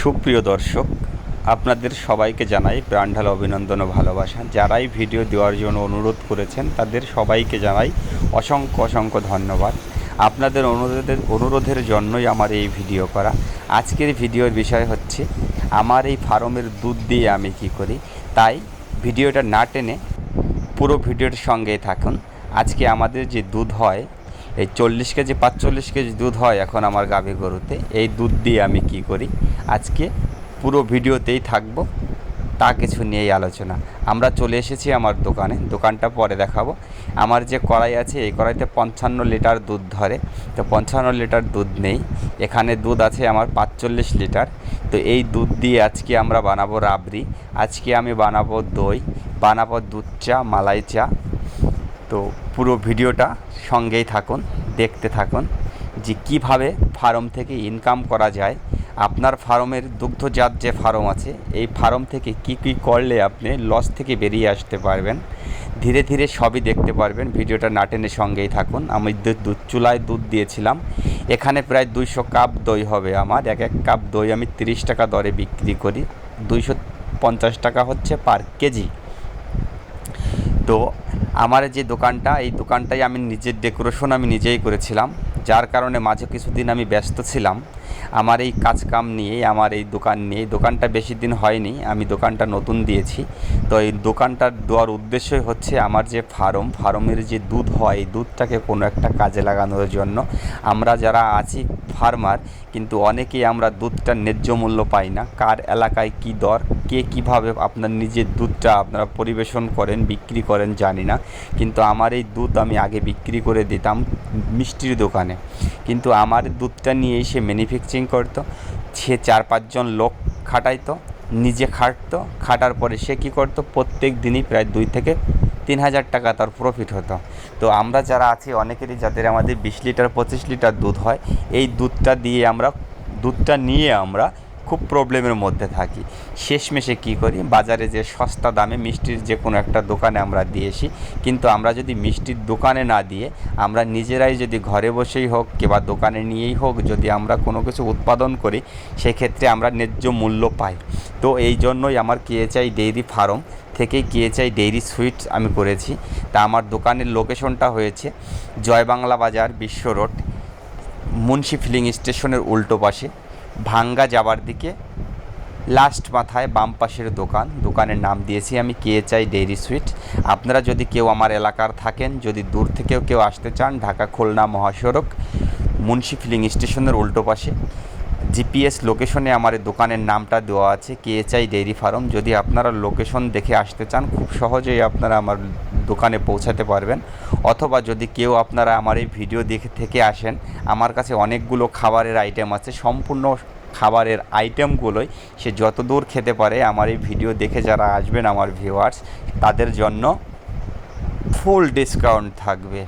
সুপ্রিয় দর্শক, আপনাদের সবাইকে জানাই প্রাণঢাল অভিনন্দন ও ভালোবাসা। যারাই ভিডিও দেওয়ার জন্য অনুরোধ করেছেন, তাদের সবাইকে জানাই অসংখ্য অসংখ্য ধন্যবাদ। আপনাদের অনুরোধের অনুরোধের জন্যই আমার এই ভিডিও করা। আজকের ভিডিওর বিষয় হচ্ছে, আমার এই ফার্মের দুধ দিয়ে আমি কি করি? তাই ভিডিওটা না টেনে পুরো ভিডিওর সঙ্গেই থাকুন। আজকে আমাদের যে দুধ হয় এই চল্লিশ কেজি, পাঁচচল্লিশ কেজি দুধ হয় এখন আমার গাভী গরুতে। এই দুধ দিয়ে আমি কি করি? আজকে পুরো ভিডিওতেই থাকব, তা কিছু নিয়েই আলোচনা। আমরা চলে এসেছি আমার দোকানে, দোকানটা পরে দেখাবো। আমার যে কড়াই আছে, এই কড়াইতে পঞ্চান্ন লিটার দুধ ধরে। তো পঞ্চান্ন লিটার দুধ নেই, এখানে দুধ আছে আমার পাঁচচল্লিশ লিটার। তো এই দুধ দিয়ে আজকে আমরা বানাবো রাবড়ি, আজকে আমি বানাবো দই, বানাবো দুধ চা, মালাই চা তো পুরো ভিডিওটা সঙ্গেই থাকুন, দেখতে থাকুন যে কীভাবে ফার্ম থেকে ইনকাম করা যায়, আপনার ফার্মের দুগ্ধজাত যে ফার্ম আছে, এই ফার্ম থেকে কি কি করলে আপনি লস থেকে বেরিয়ে আসতে পারবেন, ধীরে ধীরে সবই দেখতে পারবেন, ভিডিওটা নাটেনের সঙ্গেই থাকুন। আমি দুধ চুলায় দুধ দিয়েছিলাম, এখানে প্রায় দুইশো কাপ দই হবে আমার, এক এক কাপ দই আমি তিরিশ টাকা দরে বিক্রি করি, দুইশো পঞ্চাশ টাকা হচ্ছে পার কেজি। তো আমার যে দোকানটা এই দোকানটাই আমি নিজের ডেকোরেশন আমি নিজেই করেছিলাম। যার কারণে মাঝে কিছুদিন আমি ব্যস্ত ছিলাম। আমার এই কাজকাম নিয়ে, আমার এই দোকান নিয়ে, দোকানটা বেশি দিন হয়নি, আমি দোকানটা নতুন দিয়েছি। তো এই দোকানটার দেওয়ার উদ্দেশ্যই হচ্ছে আমার যে ফার্ম, ফার্মের যে দুধ হয়, এই দুধটাকে কোনো একটা কাজে লাগানোর জন্য। আমরা যারা আছি ফার্মার, কিন্তু অনেকেই আমরা দুধটার ন্যায্য মূল্য পাই না। কার এলাকায় কি দর, কে কীভাবে আপনার নিজের দুধটা আপনারা পরিবেশন করেন, বিক্রি করেন জানি না। কিন্তু আমার এই দুধ আমি আগে বিক্রি করে দিতাম মিষ্টির দোকানে। কিন্তু আমার দুধটা নিয়ে এসে ম্যানুফ্যাকচারিং করতো। সে চার পাঁচজন লোক খাটাইতো, নিজে খাটতো, খাটার পরে সে কী করতো, প্রত্যেক দিনই প্রায় দুই থেকে তিন হাজার টাকা তার প্রফিট হতো। তো আমরা যারা আছি, অনেকেরই যাদের আমাদের বিশ লিটার, পঁচিশ লিটার দুধ হয়, এই দুধটা দিয়ে আমরা, দুধটা নিয়ে আমরা খুব প্রবলেমের মধ্যে থাকি। শেষমেশে কী করি? বাজারে যে সস্তা দামে মিষ্টির যে কোনো একটা দোকানে আমরা দিয়েছি। কিন্তু আমরা যদি মিষ্টির দোকানে না দিয়ে, আমরা নিজেরাই যদি ঘরে বসেই হোক কিংবা দোকানে নিয়েই হোক যদি আমরা কোনো কিছু উৎপাদন করি, সেক্ষেত্রে আমরা ন্যায্য মূল্য পাই। তো এই জন্যই আমার কেএচআই ডেইরি ফার্ম থেকে কেএচআই ডেইরি সুইটস আমি করেছি। তা আমার দোকানের লোকেশনটা হয়েছে জয় বাংলা বাজার বিশ্ব রোড, মুন্সি ফিলিং স্টেশনের উল্টো পাশে। ভাঙ্গা দিকে লাস্ট মাথায় বাম পাশের দোকান। দোকানের নাম দিয়েছি আমি কে চাই ডেইরি সুইট আপনারা যদি কেউ আমার এলাকার থাকেন, যদি দূর থেকেও কেউ আসতে চান, ঢাকা খুলনা মহাসড়ক, মুন্সি ফিলিং স্টেশনের উল্টো পাশে। জিপিএস লোকেশনে আমার দোকানের নামটা দেওয়া আছে, কেএচআই ডেইরি ফার্ম। যদি আপনারা লোকেশন দেখে আসতে চান, খুব সহজেই আপনারা আমার দোকানে পৌঁছাতে পারবেন। অথবা যদি কেউ আপনারা আমার এই ভিডিও দেখে থেকে আসেন, আমার কাছে অনেকগুলো খাবারের আইটেম আছে। সম্পূর্ণ খাবারের আইটেমগুলোই সে যত দূর খেতে পারে আমার এই ভিডিও দেখে যারা আসবেন আমার ভিউয়ার্স তাদের জন্য ফুল ডিসকাউন্ট থাকবে।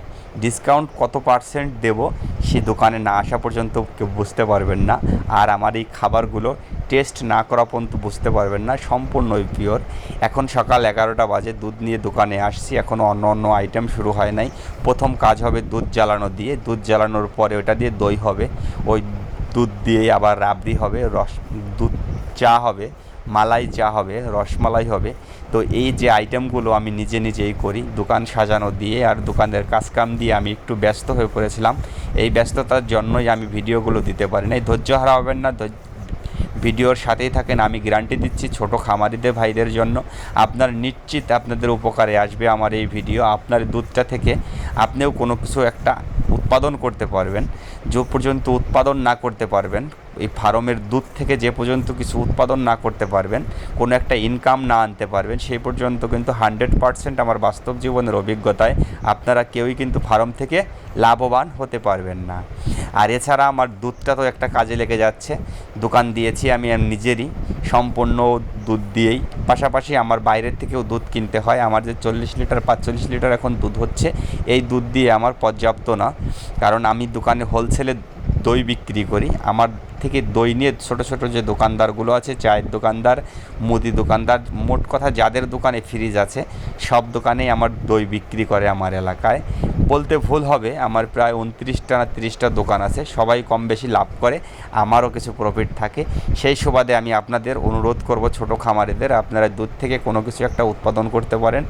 ডিসকাউন্ট কত পার্সেন্ট দেব, সে দোকানে না আসা পর্যন্ত কেউ বুঝতে পারবেন না। আর আমার এই খাবারগুলো টেস্ট না করা পর্যন্ত বুঝতে পারবেন না, সম্পূর্ণই পিওর এখন সকাল এগারোটা বাজে, দুধ নিয়ে দোকানে আসছি এখনও অন্য অন্য আইটেম শুরু হয় নাই। প্রথম কাজ হবে দুধ জ্বালানো দিয়ে, দুধ জ্বালানোর পরে ওটা দিয়ে দই হবে। ওই দুধ দিয়ে আবার রাবড়ি হবে, রস, দুধ চা হবে। মালাই চা হবে, রসমালাই হবে। তো এই যে আইটেমগুলো আমি নিজে নিজেই করি, দোকান সাজানো দিয়ে আর দোকানের কাজকাম দিয়ে আমি একটু ব্যস্ত হয়ে পড়েছিলাম। এই ব্যস্ততার জন্যই আমি ভিডিওগুলো দিতে পারি না ধৈর্য হারা হবেন না ভিডিওর সাথেই থাকেন। আমি গ্যারান্টি দিচ্ছি ছোট খামারিদের, ভাইদের জন্য। আপনার নিশ্চিত আপনাদের উপকারে আসবে আমার এই ভিডিও। আপনার দুধটা থেকে আপনিও কোনো কিছু একটা উৎপাদন করতে পারবেন, যে পর্যন্ত উৎপাদন না করতে পারবেন, এই ফার্মের দুধ থেকে যে পর্যন্ত কিছু উৎপাদন না করতে পারবেন, কোনো একটা ইনকাম না আনতে পারবেন, সেই পর্যন্ত কিন্তু হান্ড্রেড পারসেন্ট আমার বাস্তব জীবনের অভিজ্ঞতায় আপনারা কেউই কিন্তু ফার্ম থেকে লাভবান হতে পারবেন না। আর এছাড়া আমার দুধটা তো একটা কাজে লেগে যাচ্ছে। দোকান দিয়েছি আমি নিজেরই। সম্পূর্ণ দুধ দিয়েই। পাশাপাশি আমার বাইরের থেকেও দুধ কিনতে হয়। আমার যে চল্লিশ লিটার, পাঁচচল্লিশ লিটার এখন দুধ হচ্ছে, এই দুধ দিয়ে আমার পর্যাপ্ত না। কারণ আমি দোকানে হোলসেলে দই বিক্রি করি। আমার থেকে দই নিয়ে ছোটো ছোটো যে দোকানদারগুলো আছে, চায়ের দোকানদার, মুদি দোকানদার, মোট কথা যাদের দোকানে ফ্রিজ আছে, সব দোকানেই আমার দই বিক্রি করে আমার এলাকায়। বলতে ভুল হবে, আমার প্রায় উনত্রিশটা না তিরিশটা দোকান আছে, সবাই কম বেশি লাভ করে, আমারও কিছু প্রফিট থাকে। সেই সুবাদে আমি আপনাদের অনুরোধ করব ছোট খামারিদের, আপনারা দুধ থেকে কোনো কিছু একটা উৎপাদন করতে পারেন।